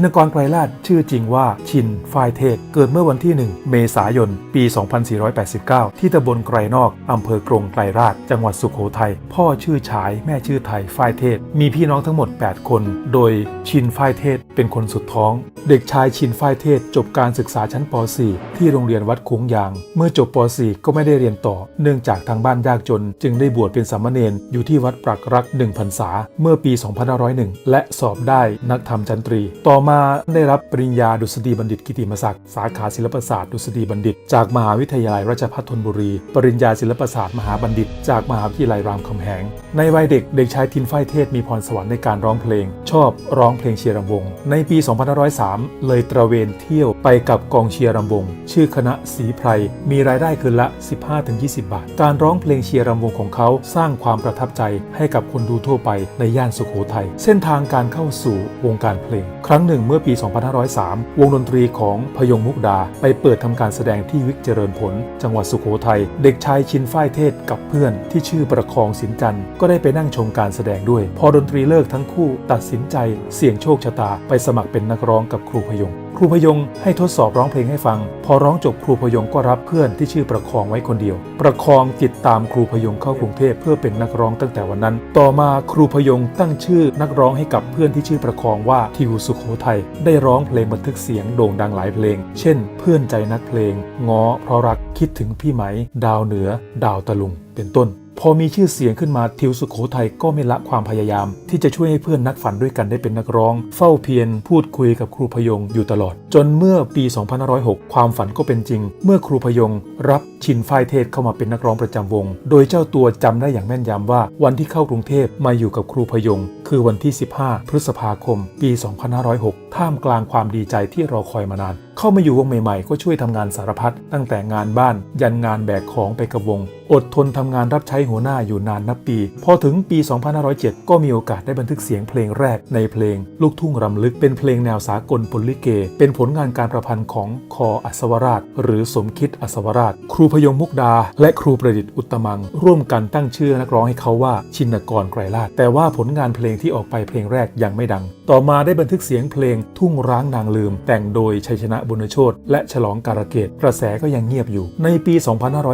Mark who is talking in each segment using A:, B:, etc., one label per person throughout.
A: ชินกรไกรลาดชื่อจริงว่าชินฝ้ายเทศ เกิดเมื่อวันที่ 1 เมษายน ปี 2489 ที่ตำบลไกรนอกอำเภอกรงไกรราช จังหวัดสุขโขทัย พ่อชื่อฉาย แม่ชื่อไทยฝ้ายเทศ มีพี่น้องทั้งหมด 8 คน โดยชินฝ้ายเทศเป็นคนสุดท้อง เด็กชายชินฝ้ายเทศ จบการศึกษาชั้นป .4 ที่โรงเรียนวัดคุ้งยาง เมื่อจบป .4 ก็ไม่ได้เรียนต่อ เนื่องจากทางบ้านยากจน จึงได้บวชเป็นสามเณรอยู่ที่วัดปรักรักหนึ่งพรรษา เมื่อปี 2501 และสอบได้นักธรรมจันตรี ต่อมาได้รับปริญญาดุษฎีบัณฑิตกิติมศักดิ์สาขาศิลปศาสตร์ดุษฎีบัณฑิต จากมหาวิทยาลัยราชภัฏธนบุรี ปริญญาศิลปศาสตร์มหาบัณฑิต จากมหาวิทยาลัยรามคำแหง ในวัยเด็กเด็กชายทินฝ้ายเทศมีพรสวรรค์ในการร้องเพลง ชอบร้องเพลงเชียร์รำวง ในปี 2503 เลยตระเวนเที่ยวไปกับกองเชียร์รำวง ชื่อคณะสีไพร มีรายได้คืนละ 15-20 บาท การร้องเพลงเชียร์รำวงของเขาสร้างความประทับใจให้กับคนดูทั่วไปในย่านสุโขทัยเส้นทางการเข้าสู่วงการเพลง ครั้งหนึ่งเมื่อปี 2503 วงดนตรีของพยงมุกดาไปเปิดทำการแสดงที่วิกเจริญผล จังหวัดสุโขทัย เด็กชายชินฝ้ายเทศกับเพื่อนที่ชื่อประคองสินจันทร์ก็ได้ไปนั่งชมการแสดงด้วย พอดนตรีเลิกทั้งคู่ตัดสินใจเสี่ยงโชคชะตาไปสมัครเป็นนักร้องกับครูพยง ครูพยงให้ทดสอบร้องเพลงให้ฟัง พอร้องจบครูพยงก็รับเพื่อนที่ชื่อประคองไว้คนเดียว ประคองติดตามครูพยงเข้ากรุงเทพเพื่อเป็นนักร้องตั้งแต่วันนั้น ต่อมาครูพยงตั้งชื่อนักร้องให้กับเพื่อนที่ชื่อประคองว่าทิวสุโขทัยได้ร้องเพลงบันทึกเสียงโด่งดังหลายเพลง เช่น เพื่อนใจนักเพลงง้อเพราะรักคิดถึงพี่ไหม ดาวเหนือ ดาวตะลุงเป็นต้น พอมีชื่อเสียงขึ้นมาทิวสุโขทัยก็ไม่ละความพยายาม ที่จะช่วยให้เพื่อนนักฝันด้วยกันได้เป็นนักร้อง เฝ้าเพียรพูดคุยกับครูพยงอยู่ตลอด จนเมื่อปี 2506 ความฝันก็เป็นจริง เมื่อครูพยงรับชินฝ้ายเทศเข้ามาเป็นนักร้องประจำวง โดยเจ้าตัวจำได้อย่างแม่นยำว่า วันที่เข้ากรุงเทพมาอยู่กับครูพยง คือวันที่ 15 พฤษภาคม ปี 2506 ท่ามกลางความดีใจที่รอคอยมานาน เข้ามาอยู่วงใหม่ๆ ก็ช่วยทำงานสารพัดตั้งแต่งานบ้าน ยันงานแบกของไปกับวง อดทนทำงานรับใช้หัวหน้าอยู่นานนับปี พอถึงปี 2507 ก็มีโอกาสได้บันทึกเสียงเพลงแรกในเพลง ลูกทุ่งรำลึกเป็นเพลงแนวสากลปนลิเก เป็นผลงานการประพันธ์ของคออัศวราช หรือสมคิดอัศวราช ครูพยงมุกดา และครูประดิษฐ์อุตมัง ร่วมกันตั้งชื่อนักร้องให้เขาว่าชินกรไกรลาดแต่ว่าผลงานเพลงที่ออกไปเพลงแรกยังไม่ดัง ต่อมาได้บันทึกเสียงเพลงทุ่งร้างนางลืม แต่งโดยชัยชนะบุญโชตและฉลองการะเกดกระแสก็ยังเงียบอยู่ ในปี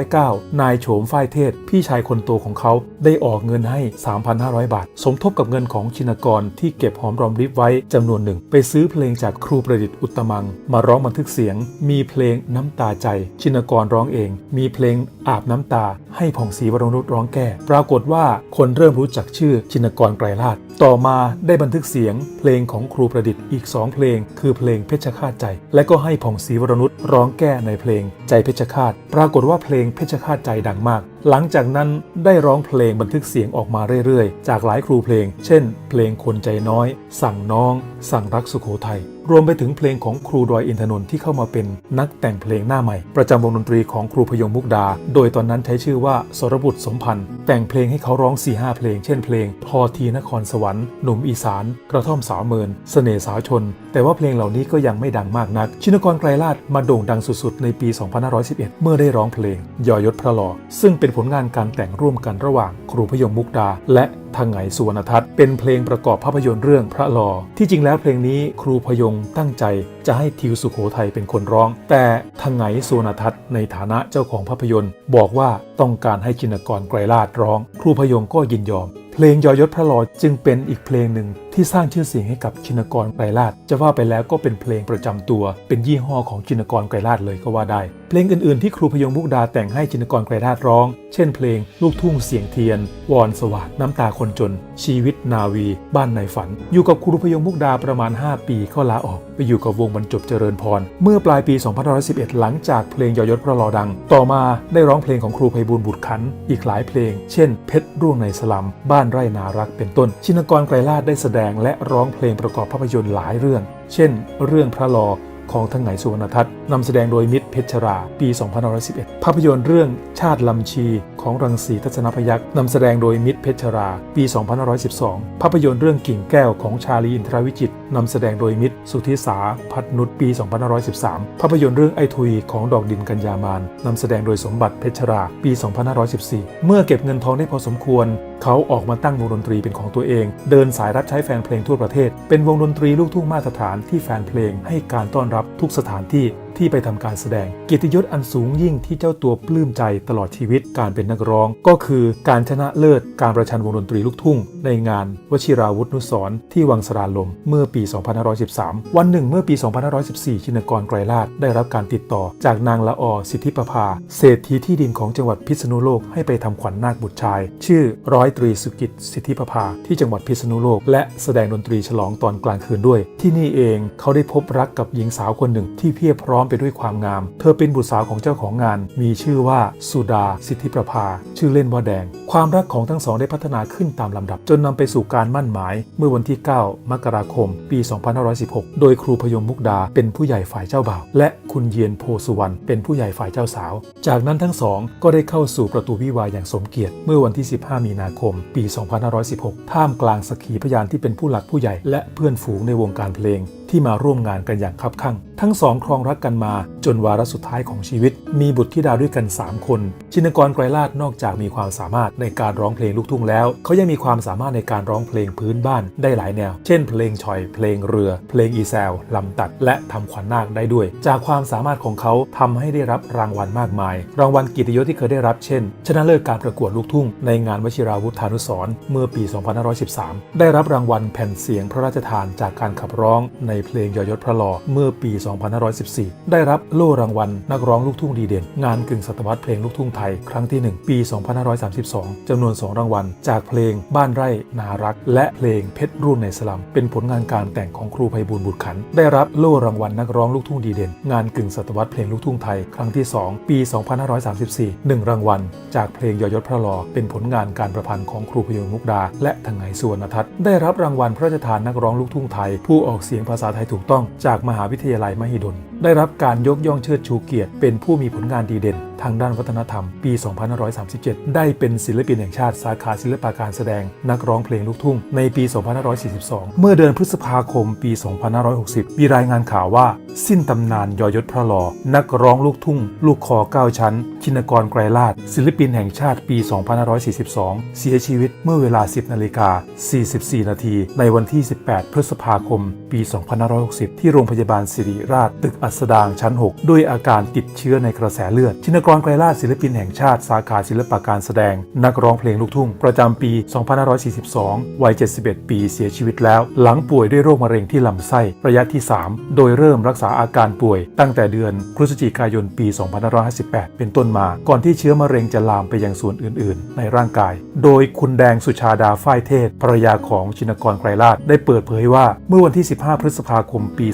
A: 2509 นายโฉมฝ้ายเทศ พี่ชายคนโตของเขาได้ออกเงินให้ 3,500 บาท สมทบกับเงินของชินกรที่เก็บหอมรอมริบไว้จำนวนหนึ่ง ไปซื้อเพลงจากครูประดิษฐ์อุตมัง มาร้องบันทึกเสียง มีเพลงน้ำตาใจ ชินกรร้องเอง มีเพลงอาบน้ำตา ให้ผ่องศรีวรนุชร้องแก้ ปรากฏว่าคนเริ่มรู้จักชื่อชินกรไกรลาดต่อมาได้บันทึกเสียงเพลงของครูประดิษฐ์อีก 2 เพลง คือเพลงเพชรฆาตใจ และก็ให้ผ่องศรีวรนุชร้องแก้ในเพลงใจเพชรฆาตปรากฏว่าเพลงเพชรฆาตใจดังมาก หลังจากนั้นได้ร้องเพลงบันทึกเสียงออกมาเรื่อยๆ จากหลายครูเพลง เช่น เพลงคนใจน้อย สั่งน้อง สั่งรักสุโขทัยรวมไปถึงเพลงของครูดอยอินทนนท์ที่เข้ามาเป็นนักแต่งเพลงหน้าใหม่ ประจำวงดนตรีของครูพยงมุกดา โดยตอนนั้นใช้ชื่อว่าสรบุตรสมพันธ์แต่งเพลงให้เขาร้อง4ีหเพลง เช่นเพลง พอทีนครสวรรค์หนุ่มอีสาน กระท่อมสาวเมินเสน่ห์สาวชน แต่ว่าเพลงเหล่านี้ก็ยังไม่ดังมากนัก ชินกรไกรลาดมาโด่งดังสุดๆ ในปี 2511 เมื่อได้ร้องเพลงยอยศพระหลอซึ่งเป็นผลงานการแต่งร่วมกันระหว่างครูพยงมุกดา และทางไหงสุวรรณทัศน์เป็นเพลงประกอบภาพยนตร์เรื่องพระลอ ที่จริงแล้วเพลงนี้ครูพยงตั้งใจจะให้ทิวสุโขทัยเป็นคนร้อง แต่ทางไหงสุวรรณทัศน์ในฐานะเจ้าของภาพยนตร์ บอกว่าต้องการให้จินกรไกรลาดร้อง ครูพยงก็ยินยอม เพลงยอยศพระลอจึงเป็นอีกเพลงหนึ่ง ที่สร้างชื่อเสียงให้กับชินกรไกรลาดจะว่าไปแล้วก็เป็นเพลงประจำตัว เป็นยี่ห้อของชินกรไกรลาดเลยก็ว่าได้ เพลงอื่นๆที่ครูพยงมุกดาแต่งให้ชินกรไกรลาดร้อง เช่นเพลงลูกทุ่งเสียงเทียน วอนสวัสดน้ำตาคนจน ชีวิตนาวี บ้านในฝัน อยู่กับครูพยงมุกดาประมาณ 5 ปีก็ลาออก ไปอยู่กับวงบรรจบเจริญพร เมื่อปลายปี 2511 หลังจากเพลงยอยศพระลอดัง ต่อมาได้ร้องเพลงของครูไพบูลบุตรขัน อีกหลายเพลง เช่น เพชรร่วงในสลัม บ้านไร่นารักเป็นต้น ชินกรไกรลาดได้แสดงงและร้องเพลงประกอบภาพยนตร์หลายเรื่อง เช่น เรื่องพระลอของทั้งไหนสุวรรณทัศน์นำแสดงโดยมิตรเพชรรา ปี2511 ภาพยนตร์เรื่องชาติลำชีของรังสีทัศนพยักษ์นำแสดงโดยมิตรเพชรรา ปี2512 ภาพยนตร์เรื่องกิ่งแก้วของชาลีอินทรวิจิตนำแสดงโดยมิตรสุธิสา พัฒนุชปี 2513 ภาพยนตร์เรื่องไอทุยของดอกดินกัญญามานนำแสดงโดยสมบัติเพชรรา ปี 2514 เมื่อเก็บเงินทองได้พอสมควร เขาออกมาตั้งวงดนตรีเป็นของตัวเอง เดินสายรับใช้แฟนเพลงทั่วประเทศ เป็นวงดนตรีลูกทุ่งมาตรฐานที่แฟนเพลงให้การต้อนรับทุกสถานที่ที่ไปทำการแสดง เกียรติยศอันสูงยิ่งที่เจ้าตัวปลื้มใจตลอดชีวิตการเป็นนักร้อง ก็คือการชนะเลิศการประชันวงดนตรีลูกทุ่ง ในงานวชิราวุธนุสรที่วังสราลมเมื่อปี 2513 วันหนึ่งเมื่อปี 2514 ชินกรไกรลาดได้รับการติดต่อ จากนางละออสิทธิประภา เศรษฐีที่ดินของจังหวัดพิษณุโลกให้ไปทำขวัญนาคบุตรชาย ชื่อร้อยตรีสุกิจสิทธิประภาที่จังหวัดพิษณุโลก และแสดงดนตรีฉลองตอนกลางคืนด้วย ที่นี่เองเขาได้พบรักกับหญิงสาวคนหนึ่งที่เพียบพร้อมไปด้วยความงาม เธอเป็นบุตรสาวของเจ้าของงาน มีชื่อว่าสุดาสิทธิประภา ชื่อเล่นว่าแดง ความรักของทั้งสองได้พัฒนาขึ้นตามลำดับ จนนำไปสู่การมั่นหมาย เมื่อวันที่ 9 มกราคม ปี 2516 โดยครูพยมมุกดาเป็นผู้ใหญ่ฝ่ายเจ้าบ่าว และคุณเยียนโพสุวรรณเป็นผู้ใหญ่ฝ่ายเจ้าสาว จากนั้นทั้งสองก็ได้เข้าสู่ประตูวิวาห์อย่างสมเกียรติ เมื่อวันที่ 15 มีนาคม ปี 2516 ท่ามกลางสกีพยานที่เป็นผู้หลักผู้ใหญ่ และเพื่อนฝูงในวงการเพลง ที่มาร่วมงานกันอย่างคับคั่ง ทั้งสองครองรักกันมา จนวาระสุดท้ายของชีวิต มีบุตรธิดาด้วยกัน 3 คน ชินกรไกรลาดนอกจากมีความสามารถในการร้องเพลงลูกทุ่งแล้ว เขายังมีความสามารถในการร้องเพลงพื้นบ้านได้หลายแนว เช่น เพลงชอย เพลงเรือ เพลงอีแซวลำตัด และทำขวัญนาคได้ด้วย จากความสามารถของเขาทำให้ได้รับรางวัลมากมาย รางวัลกียรติยศที่เคยได้รับเช่น ชนะเลิศการประกวดลูกทุ่ง ในงานวชิราวุธานุสรเมื่อปี 2513 ได้รับรางวัลแผ่นเสียงพระราชทานจากการขับร้องในเพลงยอยศพระลอเมื่อปี 2514 ได้รับโล่รางวัล นักร้องลูกทุ่งดีเด่น งานกึ่งศตวรรษเพลงลูกทุ่งไทย ครั้งที่ 1 ปี 2532 จำนวน 2 รางวัล จากเพลงบ้านไร่นารัก และเพลงเพชรรุ่นในสลัม เป็นผลงานการแต่งของครูไพบูลบุตรขัน ได้รับโล่รางวัลนักร้องลูกทุ่งดีเด่น งานกึ่งศตวรรษเพลงลูกทุ่งไทย ครั้งที่ 2 ปี 2534 1 รางวัล จากเพลงยอยศพระลอเป็นผลงานการประพันธ์ของครูพยงมุกดา และทางไหสุวรรณทัศน์ได้รับรางวัลพระราชทานนักร้องลูกทุ่งไทย ผู้ออกเสียงภาษาไทยถูกต้องจากมหาวิทยาลัยมหิดลได้รับการยกย่องเชิดชูเกียรติ เป็นผู้มีผลงานดีเด่น ทางด้านวัฒนธรรม ปี 2537 ได้เป็นศิลปินแห่งชาติสาขาศิลปการแสดง นักร้องเพลงลูกทุ่ง ในปี 2542 เมื่อเดือนพฤษภาคมปี 2560 มีรายงานข่าวว่า สิ้นตำนานยอยศพระหลอ่อนักร้องลูกทุ่ง ลูกคอ9ชั้น ชินกรไกรลาดศิลปินแห่งชาติปี 2542 เสียชีวิตเมื่อเวลา 10นาฬิกา44 นาทีในวันที่ 18 พฤษภาคม ปี 2560 ที่โรงพยาบาลสิริราชตึกอัสดางชั้น 6 ด้วยอาการติดเชื้อในกระแสเลือด ชินกรไกรลาดศิลปินแห่งชาติ สาขาศิลปการแสดง นักร้องเพลงลูกทุ่ง ประจำปี 2542 วัย 71 ปีเสียชีวิตแล้ว หลังป่วยด้วยโรคมะเร็งที่ลำไส้ระยะที่ 3 โดยเริ่มรักษาอาการป่วย ตั้งแต่เดือนพฤศจิกายนปี 2558 เป็นต้นมา ก่อนที่เชื้อมะเร็งจะลามไปยังส่วนอื่น ๆ ในร่างกาย โดยคุณแดงสุชาดาฝ้ายเทศภรรยาของชินกรไกรลาดได้เปิดเผยว่า เมื่อวันที่ 15 พฤษภาคม ปี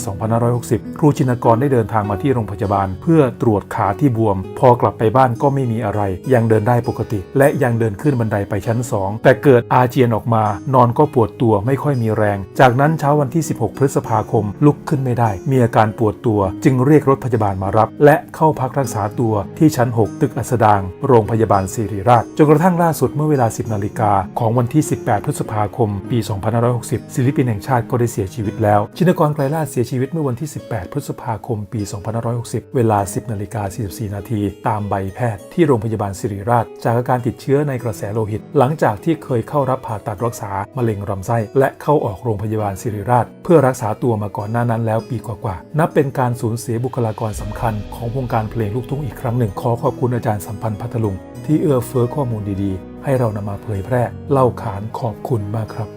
A: 2560 ครูชินกรได้เดินทางมาที่โรงพยาบาล เพื่อตรวจขาที่บวม พอกลับไปบ้านก็ไม่มีอะไร ยังเดินได้ปกติ และยังเดินขึ้นบันไดไปชั้น 2 แต่เกิดอาเจียนออกมา นอนก็ปวดตัวไม่ค่อยมีแรง จากนั้นเช้าวันที่ 16 พฤษภาคม ลุกขึ้นไม่ได้ มีอาการปวดตัวจึงเรียกรถพยาบาลมารับ และเข้าพักรักษาตัวที่ชั้น 6 ตึกอัสดาง โรงพยาบาลศิริราชจนกระทั่งล่าสุดเมื่อเวลา 10 นาฬิกาของวันที่ 18 พฤษภาคม ปี 2560 ศิลปินแห่งชาติก็ได้เสียชีวิตแล้ว ชินกรไกรลาเสียชีวิตเมื่อวันที่ 18 พฤษภาคมปี 2560 เวลา 10นาฬิกา44 นาที ตามใบแพทย์ที่โรงพยาบาลศิริราช จากอาการติดเชื้อในกระแสโลหิต หลังจากที่เคยเข้ารับผ่าตัดรักษามะเร็งลำไส้ และเข้าออกโรงพยาบาลศิริราช เพื่อรักษาตัวมาก่อนหน้านั้นแล้วปีกว่าๆนับเป็นการสูญเสียบุคลากรสำคัญ ของวงการเพลงลูกทุ่งอีกครั้งหนึ่งขอขอบคุณอาจารย์สัมพันธ์พัทลุงที่เอื้อเฟื้อข้อมูลดีๆ ให้เรานำมาเผยแพร่เล่าขานขอบคุณมากครับ